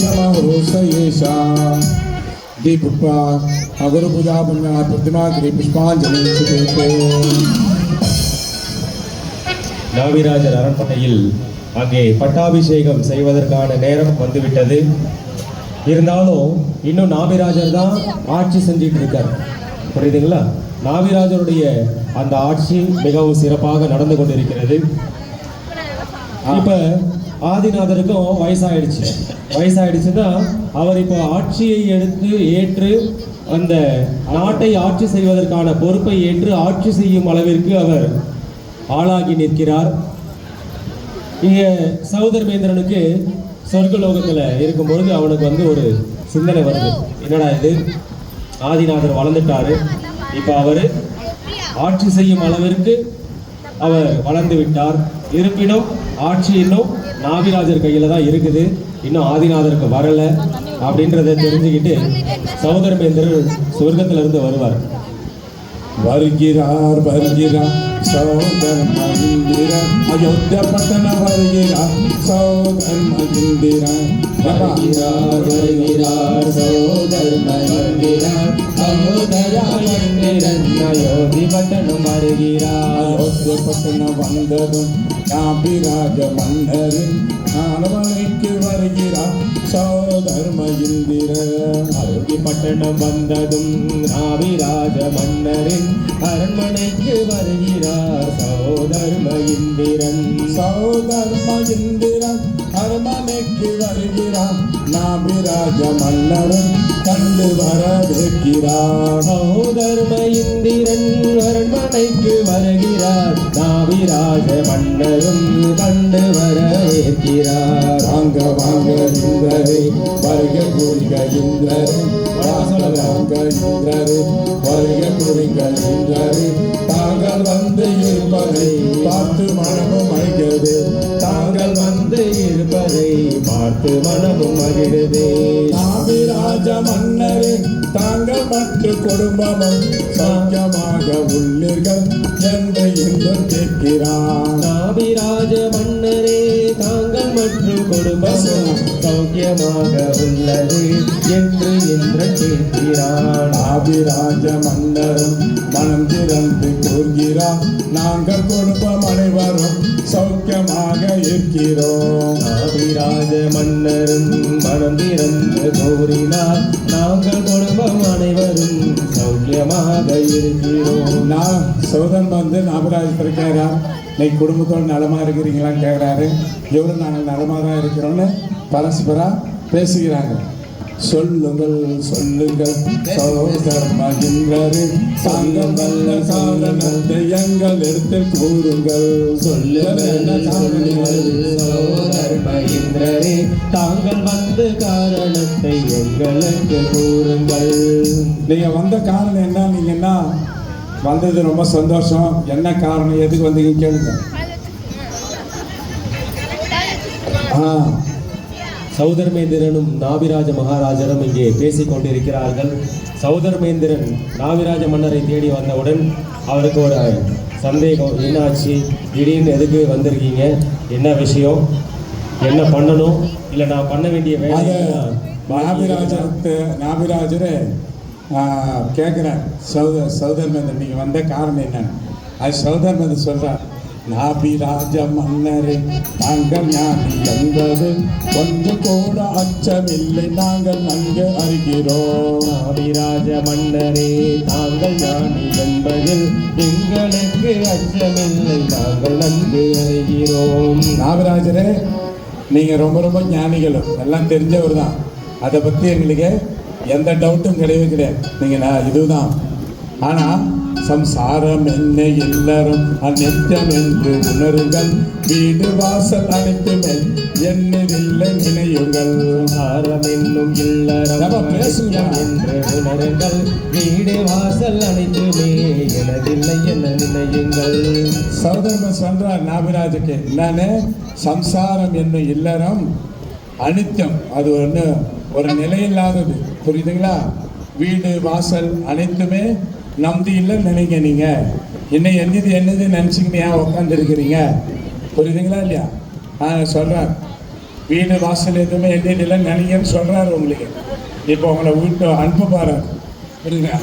मुद्रायमहोसयेषा दीपुष्पा अगुरुपूजा पुण्या प्रतिमा गिरि पुष्पाञ्जलि सुदेते நாவிராஜர் அரண்மனையில் அங்கே பட்டாபிஷேகம் செய்வதற்கான நேரம் வந்துவிட்டது இருந்தாலும் இன்னும் நாவிராஜர் தான் ஆட்சி செஞ்சிட்டு இருக்கார் புரியுதுங்களா நாவிராஜருடைய அந்த ஆட்சி மிகவும் சிறப்பாக நடந்து கொண்டிருக்கிறது இப்ப ஆதிநாதருக்கும் வயசாயிடுச்சு. வயசாயிடுச்சுன்னா அவர் இப்போ ஆட்சியை எடுத்து ஏற்று அந்த நாட்டை ஆட்சி செய்வதற்கான பொறுப்பை ஏற்று ஆட்சி செய்யும் அளவிற்கு அவர் ஆளாகி நிற்கிறார். இங்க சௌதர்மேந்திரனுக்கு சொர்க்கலோகத்துல இருக்கும் பொழுது அவனுக்கு வந்து ஒரு சிந்தனை வருது. என்னடா இது? ஆதிநாதர் வளர்ந்துட்டாரு. இப்போ அவர் ஆட்சி செய்யும் அளவிற்கு அவர் வளர்ந்து விட்டார். இருப்பினும் ஆட்சி இன்னும் நாவிராஜர் கையில தான் இருக்குது. இன்னும் ஆதிநாதருக்கு வரலை அப்படின்றத தெரிஞ்சுக்கிட்டு சௌதரமேந்திரர் சொர்க்கத்திலிருந்து வருவார். வருவார் வருகிறார் வருகிறார் சோதர் மந்திர அயோத்திய பட்டண வருகிறார் சோதர் மந்திர வருகிறார் வருகிறார் சோதர் மந்திரன் அயோதயாயந்திரன் அயோத்தி பட்டணம் வருகிறார் அயோத்திய பட்டணம் வந்ததும் காபிராஜ மன்னரின் அரவணைக்கு வருகிறார் சோதர்ம இந்திர அருகி பட்டணம் வந்ததும் நாவிராஜ மன்னரின் அரண்மனைக்கு வருகிறார் சோதர்ம இந்திரன் சோதர்ம இந்திரன் அரண்மனைக்கு வருகிறார் நாபிராஜ மன்னரும் கண்டு வரவிருக்கிறார் சோதர்ம இந்திரன் அரண்மனைக்கு வருகிறார். நாவிராஜ மன்னரும் கண்டு வரவேற்கிறார். வாங்க வாங்க இந்திரரே வருக கூறுக இந்திரரே வாசல வாங்க இந்திரரே வருக கூறுக இந்திரரே தாங்கள் வந்து இருப்பதை பார்த்து மனமும் மகிழ்கிறது தாங்கள் வந்து இருப்பதை பார்த்து மனமும் மகிழுதே நாவிராஜ மன்னரே தாங்கள் மற்ற குடும்பமும் சௌக்கியமாக உள்ளீர்கள் என்று இன்பம் கேட்கிறார். நாபிராஜ மன்னரே தாங்கள் குடும்பமும் சௌக்கியமாக உள்ளது என்று இந்திரன் கேட்கிறான். ஆபிராஜ மன்னரும் மனம் திறந்து கூறுகிறார் நாங்கள் குடும்பம் அனைவரும் சௌக்கியமாக இருக்கிறோம். நாபிராஜ மன்னரும் மனம் திறந்து கூறினார். நாங்கள் குடும்பம் அனைவரும் சௌக்கியமாக இருக்கிறோம். நான் சோதன் வந்து நாகராஜத்தில் கேட்கிறார் இன்னைக்கு குடும்பத்தோடு நலமாக இருக்கிறீங்களான்னு கேட்குறாரு எவ்வளோ நாங்கள் நலமாக தான் இருக்கிறோம்னு பரஸ்பரா பேசுகிறாங்க சொல்லுங்கள் சொல்லுங்கள். சோதர் மகிழ்வரு சாங்கம் வல்ல சாதனத்தை எங்கள் இடத்தில் கூறுங்கள். சொல்லுங்கள் சொல்லுங்கள். சோதர் மகேந்திரரே தாங்கள் வந்த காரணத்தை எங்களுக்கு கூறுங்கள். நீங்க வந்த காரணம் என்ன நீங்க என்ன? வந்தது ரொம்ப சந்தோஷம். என்ன காரணம்? எதுக்கு வந்தீங்க கேளுங்க. ஆ. சௌதர்மேந்திரனும் நாபிராஜ மகாராஜரும் இங்கே பேசிக் கொண்டிருக்கிறார்கள். சௌதர்மேந்திரன் நாவிராஜ மன்னரை தேடி வந்தவுடன் அவருக்கு ஒரு சந்தேகம் என்னாச்சு? திடீர்னு எதுக்கு வந்திருக்கீங்க? என்ன விஷயம்? என்ன பண்ணணும்? இல்லை நான் பண்ண வேண்டிய வேலை அது என்ன? நாபிராஜருக்கு நாபிராஜரு கேட்குறேன் சௌத சௌதர்மேந்தர் நீங்கள் வந்த காரணம் என்னன்னு அது சௌதர்மேந்தர் சொல்கிறார் நாபிராஜ மன்னரே நாங்கள் ஞானி என்பது கொஞ்சம் கூட அச்சமில்லை. நாங்கள் நன்கு அறிகிறோம். நாவிராஜ மன்னரே தாங்கள் ஞானி என்பதில் எங்களுக்கு அச்சமில்லை. நாங்கள் நன்கு அறிகிறோம். நாகராஜரே நீங்கள் ரொம்ப ரொம்ப ஞானிகளும். எல்லாம் தெரிஞ்சவர் தான் அதை பற்றி எங்களுக்கு எந்த டவுட்டும் கிடையவே கிடையாது. நீங்கள் நான் இதுதான். ஆனால் சம்சாரம் என்ன எல்லாரும் அநித்தியம் என்று உணருங்கள். வீடு வாசல் அனைத்துமே என்னதில்லை நினையுங்கள் ஆரம் என்னும் இல்லறம் நம்ம பேசுங்க. என்று உணருங்கள். வீடு வாசல் அனைத்துமே எனதில்லை என நினையுங்கள். சௌதர்ம சொல்றார் நாபிராஜுக்கு என்னன்னு சம்சாரம் என்னும் இல்லறம் அனித்தியம் அது ஒன்று ஒரு நிலையில்லாதது. புரியுதுங்களா? வீடு வாசல் அனைத்துமே நம்பி இல்லை நினைங்க நீங்க. என்னை என்னது என்னது நினச்சிக்கிட்டு ஏன் உட்காந்துருக்கிறீங்க புரியுதுங்களா இல்லையா? நான் சொல்கிறேன் வீடு வாசல் எதுவுமே எண்ணில நினைங்கன்னு சொல்கிறாரு உங்களுக்கு. இப்போ உங்களை வீட்டு அனுப்ப பாரு புரியுதுங்களா?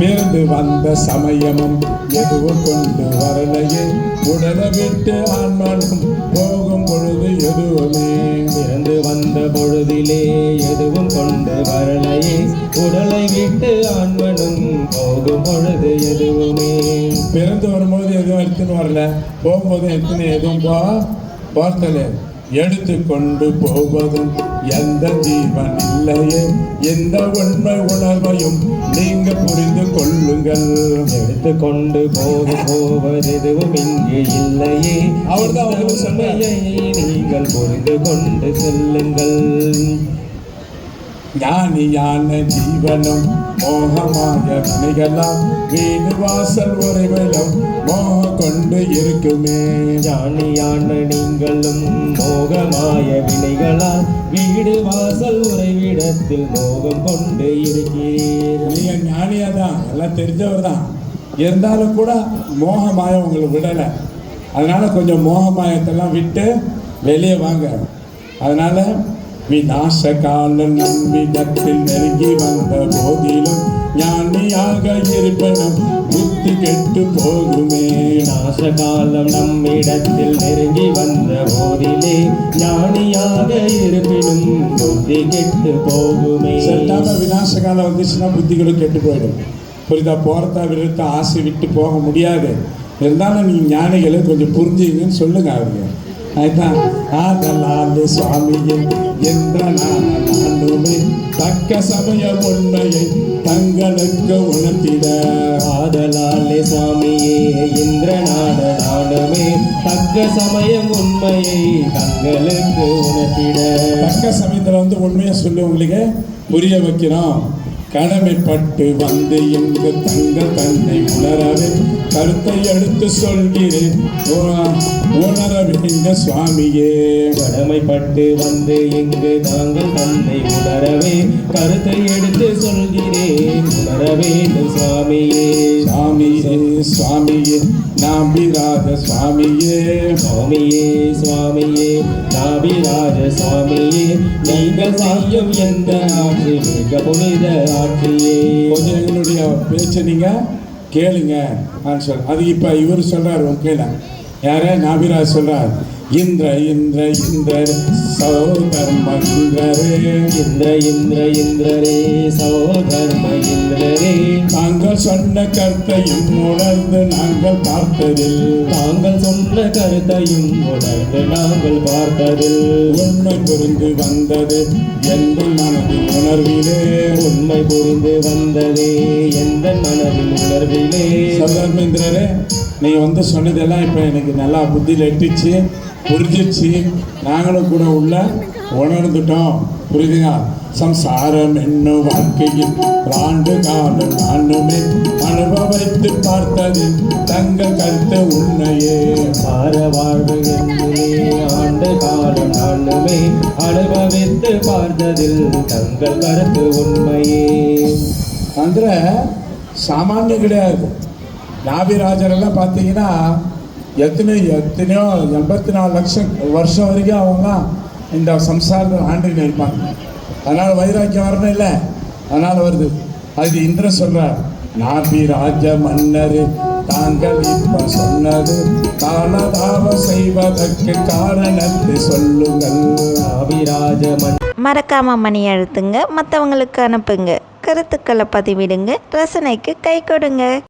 பிறந்து வந்த சமயமும் எதுவும் கொண்டு வரலையே. உடலை விட்டு ஆன்மானும் போகும் பொழுது எதுவுமே பிறந்து வந்த பொழுதிலே எதுவும் கொண்டு வரலையே. உடலை விட்டு ஆன்மனும் போகும் பொழுது எதுவுமே. பிறந்து வரும்போது எதுவும் எடுத்துன்னு வரல. போகும்போது எடுத்துன்னு எதுவும் போ பார்த்தல. எடுத்து கொண்டு போவதும் எந்த ஜீவன் இல்லையே எந்த உண்மை உணர்வையும் நீங்க புரிந்து கொள்ளுங்கள். எடுத்து கொண்டு போக போவது எதுவும் இங்கே இல்லையே. அவர்தான் நீங்கள் புரிந்து கொண்டு செல்லுங்கள். ஞானியான ஜீவனும் மோகமாக வினைகளாம் வீடு வாசல் உறைவிலும் மோக கொண்டு இருக்குமே. ஞானியான நீங்களும் மோகமாய வினைகளால் வீடு வாசல் உறைவிடத்தில் மோகம் கொண்டு இருக்கிறீர் நீங்க ஞானியா தான் எல்லாம் தெரிஞ்சவர் தான். இருந்தாலும் கூட மோகமாயம் உங்களை விடலை. அதனால கொஞ்சம் மோகமாயத்தெல்லாம் விட்டு வெளியே வாங்க. அதனால விநாச கால நம்பிடத்தில் நெருங்கி வந்த போதிலும் ஞானியாக இருப்பனும் புத்தி கெட்டு போகுமே. நாசகாலம் நம்மிடத்தில் நெருங்கி வந்த போதிலே ஞானியாக இருப்பினும் புத்தி கெட்டு போகுமே. செட்டாம விநாச காலம் வந்துச்சுன்னா புத்திகளும் கெட்டு போயிடும். புரிதா? போகிறதா விருத்த ஆசை விட்டு போக முடியாது. இருந்தாலும் நீ ஞானிகளை கொஞ்சம் புரிஞ்சுங்கன்னு சொல்லுங்க அதுதான் ஆதலால் சுவாமியே என்ற நான் நானுமே தக்க சமய உண்மையை தங்களுக்கு உணர்த்திட. ஆதலாலே சுவாமியே இந்திரநாத நாடுமே தக்க சமயம் உண்மையை தங்களுக்கு உணர்த்திட. தக்க சமயத்தில் வந்து உண்மையை சொல்லி உங்களுக்கு புரிய வைக்கிறோம். கடமைப்பட்டு வந்து இங்கு தங்கள் தன்னை உணரவே கருத்தை எடுத்து சொல்கிறேன். உணர வேண்ட சுவாமியே. கடமைப்பட்டு வந்து இங்கு நாங்கள் தன்னை உணரவே கருத்தை எடுத்து சொல்கிறேன். உணர வேண்டும் சுவாமியே. சுவாமியே சுவாமியே நாம்பிராத சுவாமியே. சுவாமியே சுவாமியே நாபிராஜ சுவாமியே. நீங்கள் செய்யும் எந்த ஆட்சி மிக புனித கொஞ்சம் எங்களுடைய பேச்சை நீங்கள் கேளுங்க ஆன்சர் அது இப்போ இவர் சொல்கிறார் உங்க யார? நாபிராஜ் சொல்றார். இந்திர இந்திர இந்திர சௌதர்ம இந்திரரே. இந்திர இந்திர இந்திரரே சௌதர்ம இந்திரரே. தாங்கள் சொன்ன கருத்தையும் உணர்ந்து நாங்கள் பார்த்ததில். தாங்கள் சொன்ன கருத்தையும் உணர்ந்து நாங்கள் பார்த்ததில். உண்மை புரிந்து வந்தது என்று மனதில் உணர்விலே. உண்மை புரிந்து வந்ததே எந்த மனதில் உணர்விலே. சதர்மேந்திரரே நீங்கள் வந்து சொன்னதெல்லாம் இப்போ எனக்கு நல்லா புத்தியில் எட்டுச்சு புரிஞ்சிச்சு. நாங்களும் கூட உள்ள உணர்ந்துட்டோம். புரியுதுங்க சம்சாரம் என்னும் வாழ்க்கையில் ஆண்டு காலம் நானுமே அனுபவித்து பார்த்தது தங்க கருத்து உண்மையே. சார வாழ்வு என்னிலே ஆண்டு காலம் நானுமே அனுபவித்து பார்த்ததில் தங்க கருத்து உண்மையே. அந்த சாமானிய கிடையாது. நாபிராஜரெல்லாம் பார்த்தீங்கன்னா எத்தனை எத்தனையோ எண்பத்தி நாலு லட்சம் வருஷம் வரைக்கும் அவங்கலாம் இந்த சம்சாரம் ஆண்டுகிட்டு இருப்பாங்க. அதனால் வைராக்கியம் வரணும் இல்லை? அதனால் வருது. அது இந்திரன் சொல்கிறார் நாபிராஜ மன்னர் தாங்கள் இப்ப சொன்னது காலதாவ செய்வதற்கு காரணத்தை சொல்லுங்கள். அபிராஜ மன்னர். மறக்காமல் மணி அழுத்துங்க மற்றவங்களுக்கு அனுப்புங்க. கருத்துக்களை பதிவிடுங்க ரசனைக்கு கை கொடுங்க.